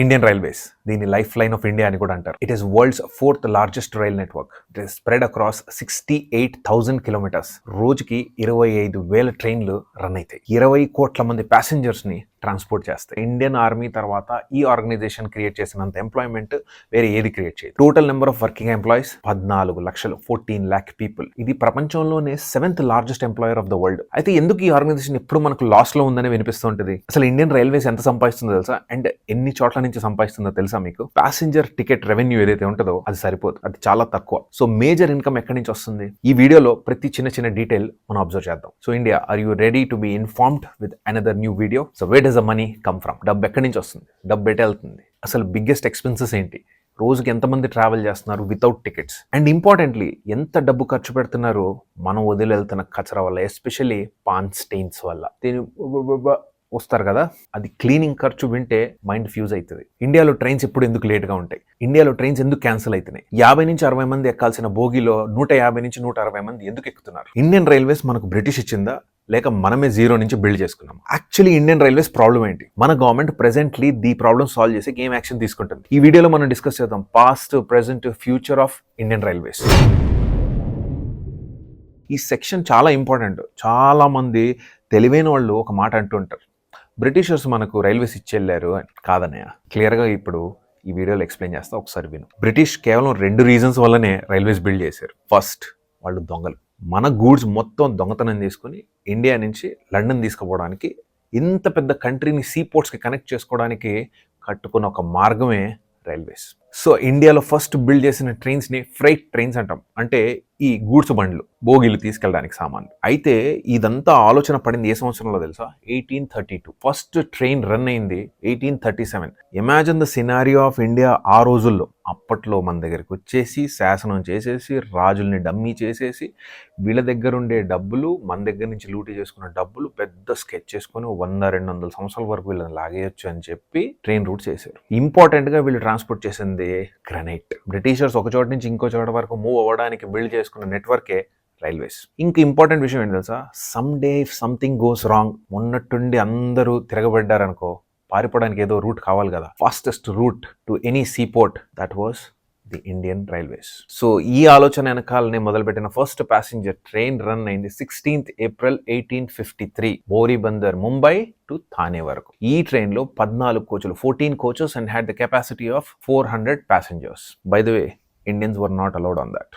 Indian railways దీని life line of India అని కూడా అంటారు. It is world's fourth largest rail network it is spread across sixty eight thousand kilometres రోజుకి ఇరవై ఐదు వేల ట్రైన్లు రన్ అవుతాయి. ఇరవై కోట్ల మంది ప్యాసింజర్స్ని ట్రాన్స్పోర్ట్ చేస్తాయి. ఇండియన్ ఆర్మీ తర్వాత ఈ ఆర్గనైజేషన్ క్రియేట్ చేసినంత ఎంప్లాయ్మెంట్ వేరే ఏది క్రియేట్ చేయదు. Total number of working employees పద్నాలుగు లక్షలు ఫోర్టీన్ ల్యాక్ పీపుల్ ఇది ప్రపంచంలోనే seventh largest employer of the world అయితే ఎందుకు ఈ ఆర్గనైజేషన్ ఎప్పుడు మనకు లాస్లో ఉందని వినిపిస్తుంటది అసలు ఇండియన్ రైల్వేస్ ఎంత సంపాదిస్తుందో తెలుసా? అండ్ ఎన్ని చోట్ల నుంచి సంపాదిస్తుందో తెలుసా మీకు? ప్యాసింజర్ టికెట్ రెవెన్యూ ఏదైతే ఉంటుందో అది సరిపోదు. అది చాలా తక్కువ. సో మేజర్ ఇన్కమ్ ఎక్కడి నుంచి వస్తుంది? ఈ వీడియోలో ప్రతి చిన్న చిన్న డీటెయిల్ మనం అబ్జర్వ్ చేద్దాం. So India are you ready to be informed with another new video so where does the money come from? డబ్బు ఎక్కడి నుంచి వస్తుంది? డబ్బు ఎటు వెళ్తుంది? అసలు బిగ్గెస్ట్ ఎక్స్పెన్సెస్ ఏంటి? రోజుకి ఎంతమంది ట్రావెల్ చేస్తున్నారు వితౌట్ టికెట్స్? అండ్ ఇంపార్టెంట్లీ ఎంత డబ్బు ఖర్చు పెడుతున్నారో మనం వదిలేళ్తున్న కచరా వల్ల ఎస్పెషల్లీ పాన్ స్టెయిన్స్ వల్ల. దీని వస్తారు కదా? అది క్లీనింగ్ ఖర్చు వింటే మైండ్ ఫ్యూజ్ అవుతుంది ఇండియాలో ట్రైన్స్ ఎప్పుడు ఎందుకు లేట్గా ఉంటాయి? ఇండియాలో ట్రైన్స్ ఎందుకు క్యాన్సిల్ అవుతున్నాయి యాభై నుంచి అరవై మంది ఎక్కాల్సిన బోగిలో నూట యాభై నుంచి నూట అరవై మంది ఎందుకు ఎక్కుతున్నారు? ఇండియన్ రైల్వేస్ మనకు బ్రిటిష్ ఇచ్చిందా? లేక మనమే జీరో నుంచి బిల్డ్ చేసుకున్నాం. యాక్చువల్లీ ఇండియన్ రైల్వేస్ ప్రాబ్లం ఏంటి? మన government presently the problem solve చేసి ఏం యాక్షన్ తీసుకుంటుంది. ఈ వీడియోలో మనం డిస్కస్ చేద్దాం past present future of Indian railways ఈ సెక్షన్ చాలా ఇంపార్టెంట్ చాలా మంది తెలివైన వాళ్ళు ఒక మాట అంటుంటారు బ్రిటిషర్స్ మనకు రైల్వేస్ ఇచ్చెళ్ళారు అని. క్లియర్గా ఇప్పుడు ఈ వీడియోలో ఎక్స్ప్లెయిన్ చేస్తా ఒకసారి విను. బ్రిటిష్ కేవలం రెండు రీజన్స్ వల్లనే రైల్వేస్ బిల్డ్ చేశారు. ఫస్ట్ వాళ్ళు దొంగలు. మన గూడ్స్ మొత్తం దొంగతనం చేసుకుని ఇండియా నుంచి లండన్ తీసుకుపోవడానికి ఇంత పెద్ద కంట్రీని సీ పోర్ట్స్కి కనెక్ట్ చేసుకోవడానికి కట్టుకున్న ఒక మార్గమే రైల్వేస్. సో ఇండియాలో ఫస్ట్ బిల్డ్ చేసిన ట్రైన్స్ని ఫ్రైట్ ట్రైన్స్ అంటాం. అంటే ఈ గూడ్స్ బండ్లు బోగిలు తీసుకెళ్ళడానికి సామాన్లు. అయితే ఇదంతా ఆలోచన పడింది ఏ సంవత్సరంలో తెలుసా? Eighteen thirty two. First train run అయింది eighteen thirty seven. Imagine the scenario of India ఆ రోజుల్లో. అప్పట్లో మన దగ్గరికి వచ్చేసి శాసనం చేసేసి రాజుల్ని డమ్మీ చేసేసి వీళ్ళ దగ్గర ఉండే డబ్బులు మన దగ్గర నుంచి లూటీ చేసుకున్న డబ్బులు పెద్ద స్కెచ్ చేసుకొని వంద రెండు వందల సంవత్సరాల వరకు వీళ్ళని లాగేయచ్చు అని చెప్పి ట్రైన్ రూట్ చేశారు. ఇంపార్టెంట్గా వీళ్ళు ట్రాన్స్పోర్ట్ చేసింది గ్రనైట్. బ్రిటిషర్స్ ఒక చోట నుంచి ఇంకో చోట వరకు మూవ్ అవ్వడానికి బిల్డ్ చేసుకున్న నెట్వర్కే రైల్వేస్. ఇంక ఇంపార్టెంట్ విషయం ఏంటి తెలుసా? Some day if something goes wrong ఉన్నట్టుండి అందరూ తిరగబడ్డారనుకో పారిపోవడానికి ఏదో రూట్ కావాలి కదా. Fastest route to any seaport that was the Indian railways so ఈ ఆలోచన వెనకాలనే మొదలుపెట్టిన ఫస్ట్ ప్యాసింజర్ ట్రైన్ రన్ అయింది sixteenth April eighteen fifty three Boribunder Mumbai to Thane వరకు. ఈ ట్రైన్లో పద్నాలుగు కోచ్లు fourteen coaches and had the capacity of four hundred passengers by the way Indians were not allowed on that